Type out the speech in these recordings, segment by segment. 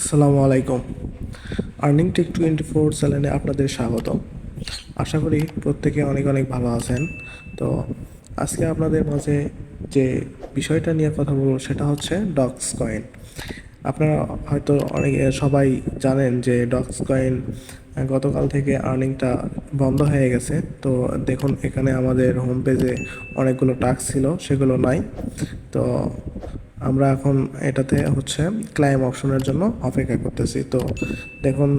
আসসালামু আলাইকুম। Earning take twenty four চ্যানেলে আপনাদের স্বাগত আশা করি প্রত্যেকে অনেক অনেক ভালো আছেন। তো আজকে আপনাদের মাঝে যে বিষয়টা নিয়ে কথা বলব সেটা হচ্ছে ডক্স কয়েন আপনারা হয়তো অনেক, সবাই জানেন যে ডক্স কয়েন গতকাল থেকে আর্নিংটা বন্ধ হয়ে গেছে। তো দেখুন, এখানে আমাদের হোম পেজে অনেকগুলো টাস্ক ছিল, সেগুলো নাই। তো আমরা এখন এটাতে হচ্ছে ক্লাইম অপশনের জন্য অপেক্ষা করতেছি। তো দেখুন,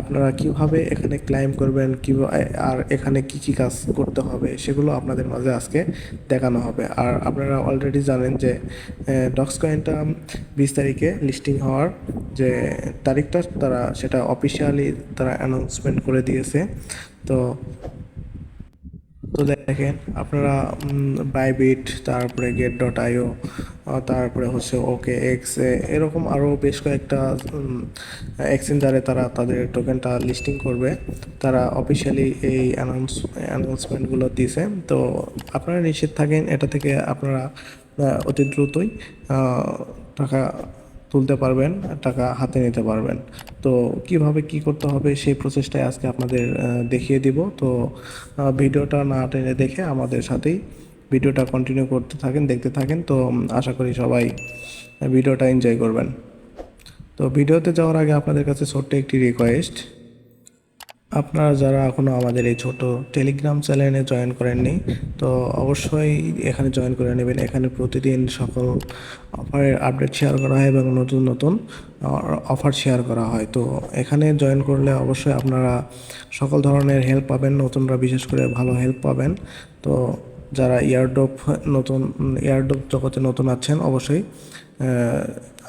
আপনারা কীভাবে এখানে ক্লাইম করবেন কীভাবে আর এখানে কি কি কাজ করতে হবে, সেগুলো আপনাদের মাঝে আজকে দেখানো হবে। আর আপনারা অলরেডি জানেন যে ডক্স কয়েনটা বিশ তারিখে লিস্টিং হওয়ার যে তারিখটা, তারা সেটা অফিসিয়ালি তারা অ্যানাউন্সমেন্ট করে দিয়েছে। তো তো দেখেন, আপনারা বাইবিট তারপরে গেট ডট আইও তারপরে হচ্ছে ওকে এক্স এরকম আরও বেশ কয়েকটা এক্সচেঞ্জারে তারা তাদের টোকেনটা লিস্টিং করবে। তারা অফিসিয়ালি এই অ্যানাউন্স অ্যানাউন্সমেন্টগুলো দিয়েছে তো আপনারা নিশ্চিত থাকেন, এটা থেকে আপনারা অতি দ্রুতই টাকা তুলতে পারবেন, টাকা হাতে নিতে পারবেন। তো কীভাবে কি করতে হবে সেই প্রসেসটাই আজকে আপনাদের দেখিয়ে দিব। তো ভিডিওটা না টেনে দেখে আমাদের সাথেই ভিডিওটা কন্টিনিউ করতে থাকেন, দেখতে থাকেন। তো আশা করি সবাই ভিডিওটা এনজয় করবেন। তো ভিডিওতে যাওয়ার আগে আপনাদের কাছে ছোট্ট একটি রিকোয়েস্ট আপনারা যারা এখনও আমাদের এই ছোট টেলিগ্রাম চ্যানেলে জয়েন করেননি, তো অবশ্যই এখানে জয়েন করে নেবেন। এখানে প্রতিদিন সকল অফারের আপডেট শেয়ার করা হয় এবং নতুন নতুন অফার শেয়ার করা হয়। তো এখানে জয়েন করলে অবশ্যই আপনারা সকল ধরনের হেল্প পাবেন, নতুনরা বিশেষ করে ভালো হেল্প পাবেন। তো যারা ইয়ারডোপ নতুন ইয়ারডোপ জগতে নতুন আছেন, অবশ্যই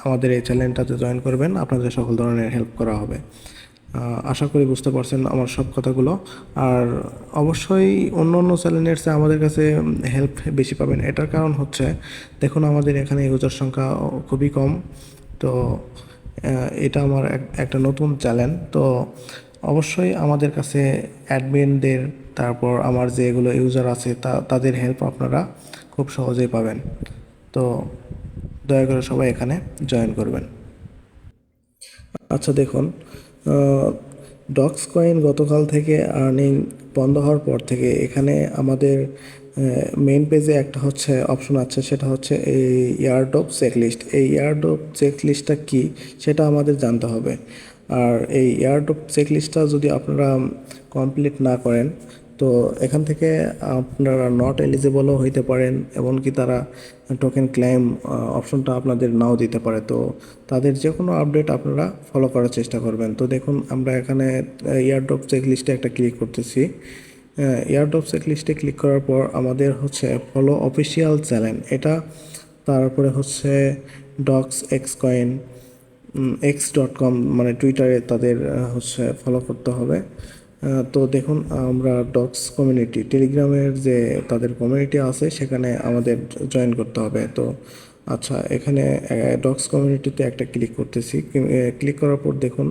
আমাদের এই চ্যানেলটাতে জয়েন করবেন। আপনাদের সকল ধরনের হেল্প করা হবে। আশা করি বুঝতে পারছেন আমার সব কথাগুলো। আর অবশ্যই অন্য অন্য চ্যানেলের চেয়ে আমাদের কাছে হেল্প বেশি পাবেন। এটার কারণ হচ্ছে, দেখুন আমাদের এখানে ইউজার সংখ্যা খুবই কম। তো এটা আমার এক- একটা নতুন চ্যানেল তো, অবশ্যই আমাদের কাছে অ্যাডমিনদের তারপর আমার যেগুলো ইউজার আছে, তা, তাদের হেল্প আপনারা খুব সহজেই পাবেন। তো, দয়া করে সবাই এখানে জয়েন করবেন। আচ্ছা দেখুন ডক্স কয়েন গতকাল থেকে আর্নিং বন্ধ হওয়ার পর থেকে এখানে আমাদের মেন পেজে একটা হচ্ছে অপশন আছে, সেটা হচ্ছে এই ইয়ারডপ চেকলিস্ট এই ইয়ারডপ চেকলিস্টটা কী, সেটা আমাদের জানতে হবে। আর এই ইয়ারডপ চেকলিস্টটা যদি আপনারা কমপ্লিট না করেন তো এখান থেকে আপনারা নট এলিজিবলও হইতে পারেন, এমনকি তারা টোকেন ক্লেম অপশনটা আপনাদের নাও দিতে পারে। তো তাদের যে কোনো আপডেট আপনারা ফলো করার চেষ্টা করবেন। তো দেখুন, আমরা এখানে ইয়ারড্রপ চেক লিস্টে একটা ক্লিক করতেছি। ইয়ারড্রপ চেক লিস্টে ক্লিক করার পর আমাদের হচ্ছে ফলো অফিসিয়াল চ্যানেল এটা তারপরে হচ্ছে dogs X coin X dot com মানে টুইটারে তাদের হচ্ছে ফলো করতে হবে। তো দেখুন, আমরা ডক্স কমিউনিটি টেলিগ্রামের যে তাদের কমিউনিটি আছে, সেখানে আমাদের জয়েন করতে হবে। তো আচ্ছা এখানে ডক্স কমিউনিটিতে একটা ক্লিক করতেছি। ক্লিক করার পর দেখুন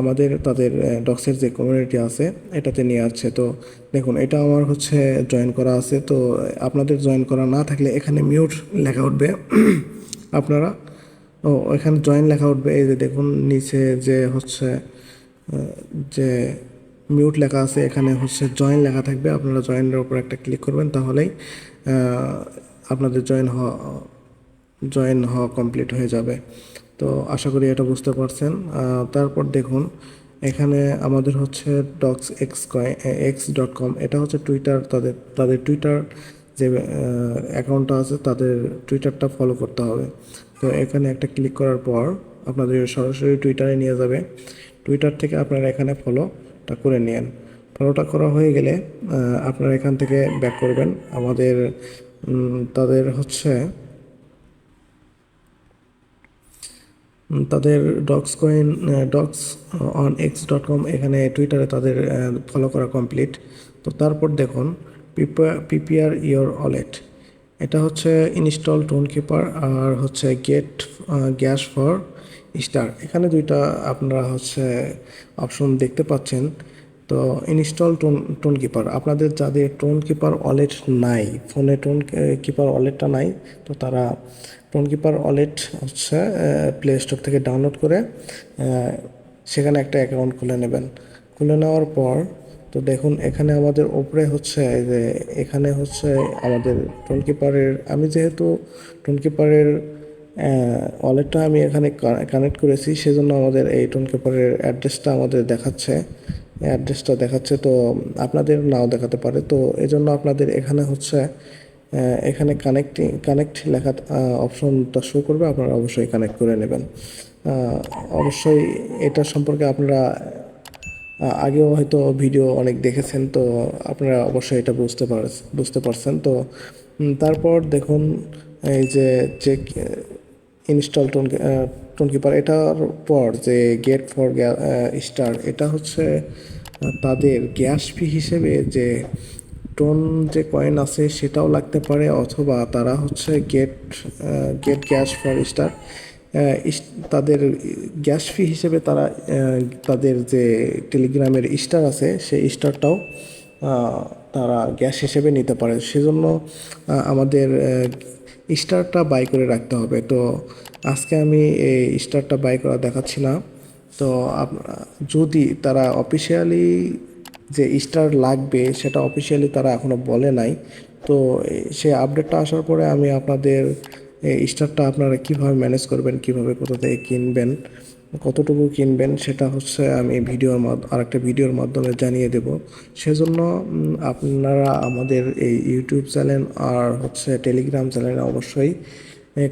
আমাদের তাদের ডক্সের যে কমিউনিটি আছে, এটাতে নিয়ে আসছে। তো দেখুন, এটা আমার হচ্ছে জয়েন করা আছে। তো আপনাদের জয়েন করা না থাকলে এখানে মিউট লেখা উঠবে। আপনারা, ও, এখানে জয়েন লেখা উঠবে। এই যে দেখুন, নিচে যে হচ্ছে যে মিউট লেখা আছে, এখানে হচ্ছে জয়েন লেখা থাকবে। আপনারা জয়েনের উপর একটা ক্লিক করবেন, তাহলেই আপনাদের জয়েন হওয়া জয়েন হওয়া কমপ্লিট হয়ে যাবে। তো আশা করি এটা বুঝতে পারছেন। তারপর দেখুন, এখানে আমাদের হচ্ছে dogs X X dot com এটা হচ্ছে টুইটার তাদের তাদের টুইটার যে অ্যাকাউন্টটা আছে, তাদের টুইটারটা ফলো করতে হবে। তো এখানে একটা ক্লিক করার পর, আপনাদের সরাসরি টুইটারে নিয়ে যাবে। টুইটার থেকে আপনারা এখানে ফলোটা করে নিন। ফলোটা করা হয়ে গেলে আপনারা এখান থেকে ব্যাক করবেন। আমাদের তাদের হচ্ছে তাদের dogs coin dogs on X dot com এখানে টুইটারে তাদের ফলো করা কমপ্লিট তো তারপর দেখুন পিপিআর ইয়োর অলেট এটা হচ্ছে ইনস্টল টোন কিপার আর হচ্ছে গেট গ্যাস ফর স্টার। এখানে দুইটা আপনারা হচ্ছে অপশন দেখতে পাচ্ছেন। তো ইনস্টল টোন টোন কিপার আপনাদের যাদের টোন কিপার ওয়ালেট নাই ফোনে টোন কিপার ওয়ালেটটা নাই, তো তারা টোন কিপার ওয়ালেট হচ্ছে প্লে স্টোর থেকে ডাউনলোড করে সেখানে একটা অ্যাকাউন্ট খুলে নেবেন। খুলে নেওয়ার পর, তো দেখুন এখানে আমাদের ওপরে হচ্ছে যে, এখানে হচ্ছে আমাদের টোন কিপারের আমি যেহেতু টোন কিপারের ওয়ালেটটা আমি এখানে কানেক্ট করেছি, সেজন্য আমাদের এই টোন কিপারের অ্যাড্রেসটা আমাদের দেখাচ্ছে। অ্যাড্রেসটা দেখাচ্ছে, তো আপনাদের নাও দেখাতে পারে। তো এই জন্য আপনাদের এখানে হচ্ছে এখানে কানেক্টিং কানেক্ট লেখা অপশনটা শো করবে, আপনারা অবশ্যই কানেক্ট করে নেবেন। অবশ্যই এটা সম্পর্কে আপনারা আগেও হয়তো ভিডিও অনেক দেখেছেন, তো আপনারা অবশ্যই এটা বুঝতে পার, বুঝতে পারছেন। তো তারপর দেখুন, এই যে check install ton Tonkeeper এটার পর যে গেট ফর স্টার এটা হচ্ছে তাদের গ্যাস ফি হিসেবে যে টোন যে কয়েন আছে সেটাও লাগতে পারে, অথবা তারা হচ্ছে get get gas for star তাদের গ্যাস ফি হিসেবে তারা তাদের যে টেলিগ্রামের স্টার আছে, সেই স্টারটাও তারা গ্যাস হিসেবে নিতে পারে। সেজন্য আমাদের স্টারটা বাই করে রাখতে হবে। তো আজকে আমি এই স্টারটা বাই করা দেখাচ্ছি না। তো যদি তারা অফিসিয়ালি যে স্টার লাগবে, সেটা অফিসিয়ালি তারা এখনও বলে নাই। তো সেই আপডেটটা আসার পরে আমি আপনাদের স্টারটা আপনারা কীভাবে ম্যানেজ করবেন, কীভাবে কোথা থেকে কিনবেন কতটুকু কিনবেন সেটা হচ্ছে আমি ভিডিওর আরেকটা ভিডিওর মাধ্যমে জানিয়ে দেব। সেজন্য আপনারা আমাদের এই ইউটিউব চ্যানেল আর হচ্ছে টেলিগ্রাম চ্যানেলে অবশ্যই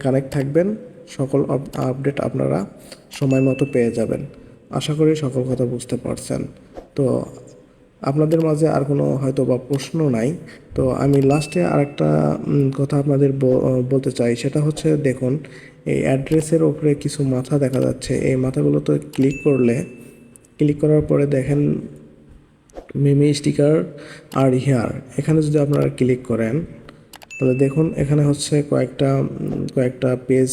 কানেক্ট থাকবেন। সকল আপডেট আপনারা সময় মতো পেয়ে যাবেন। আশা করি সকল কথা বুঝতে পারছেন। তো, আপনাদের মাঝে আর কোনো হয়তো বা প্রশ্ন নাই। তো আমি লাস্টে আরেকটা কথা আপনাদের বলতে চাই। সেটা হচ্ছে, দেখুন এই অ্যাড্রেসের ওপরে কিছু মাথা দেখা যাচ্ছে। এই মাথাগুলোতে ক্লিক করলে, ক্লিক করার পরে দেখেন মিমি স্টিকার আর হিয়ার। এখানে যদি আপনারা ক্লিক করেন, তাহলে দেখুন এখানে হচ্ছে কয়েকটা কয়েকটা পেজ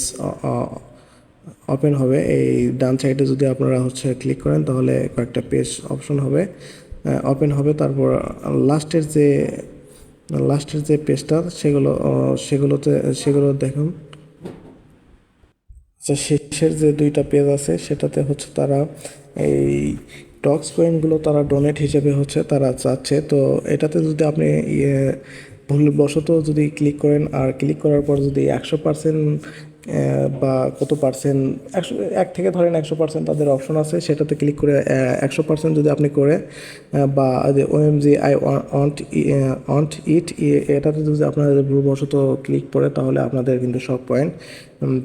ওপেন হবে। এই ডান সাইডে যদি আপনারা হচ্ছে ক্লিক করেন, তাহলে কয়েকটা পেজ অপশন হবে ওপেন হবে। তারপর লাস্টের যে লাস্টের যে পেজটা, সেগুলো সেগুলোতে, সেগুলো দেখুন। শেষের যে দুইটা পেজ আছে, সেটাতে হচ্ছে তারা এই টক্স কয়েনগুলো তারা ডোনেট হিসেবে হচ্ছে তারা চাচ্ছে। তো এটাতে যদি আপনি ইয়ে ভুলবশত যদি ক্লিক করেন, আর ক্লিক করার পর যদি একশো পার্সেন্ট বা কত পার্সেন্ট একশো, এক থেকে ধরেন একশো পার্সেন্ট তাদের অপশন আছে, সেটাতে ক্লিক করে একশো পার্সেন্ট যদি আপনি করে বা OMG I want want it এটাতে যদি আপনাদের ভুলবশত ক্লিক করে তাহলে আপনাদের কিন্তু সব পয়েন্ট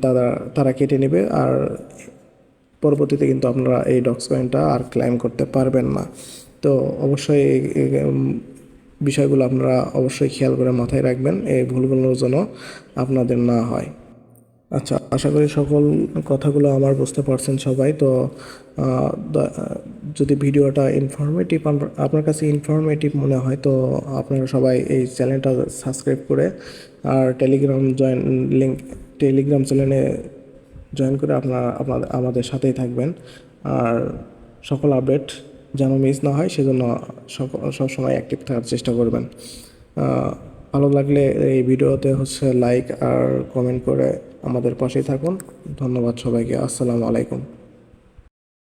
তারা তারা কেটে নেবে, আর পরবর্তীতে কিন্তু আপনারা এই ডক্স কয়েনটা আর ক্লাইম করতে পারবেন না। তো অবশ্যই বিষয়গুলো আপনারা অবশ্যই খেয়াল করে মাথায় রাখবেন, এই ভুলগুলোর জন্য আপনাদের না হয়। আচ্ছা আশা করি সকল কথাগুলো আমার বুঝতে পারছেন সবাই। তো যদি ভিডিওটা ইনফরমেটিভ আপনার কাছে ইনফরমেটিভ মনে হয়, তো আপনারা সবাই এই চ্যানেলটা সাবস্ক্রাইব করে আর টেলিগ্রাম জয়েন লিঙ্ক টেলিগ্রাম চ্যানেলে জয়েন করে আপনারা আপনাদের আমাদের সাথেই থাকবেন। আর সকল আপডেট যেন মিস না হয়, সেজন্য সবসময় অ্যাক্টিভ থাকার চেষ্টা করবেন। ভালো লাগলে এই ভিডিওতে হচ্ছে লাইক আর কমেন্ট করে আমাদের পাশেই থাকুন। ধন্যবাদ সবাইকে। আসসালামু আলাইকুম।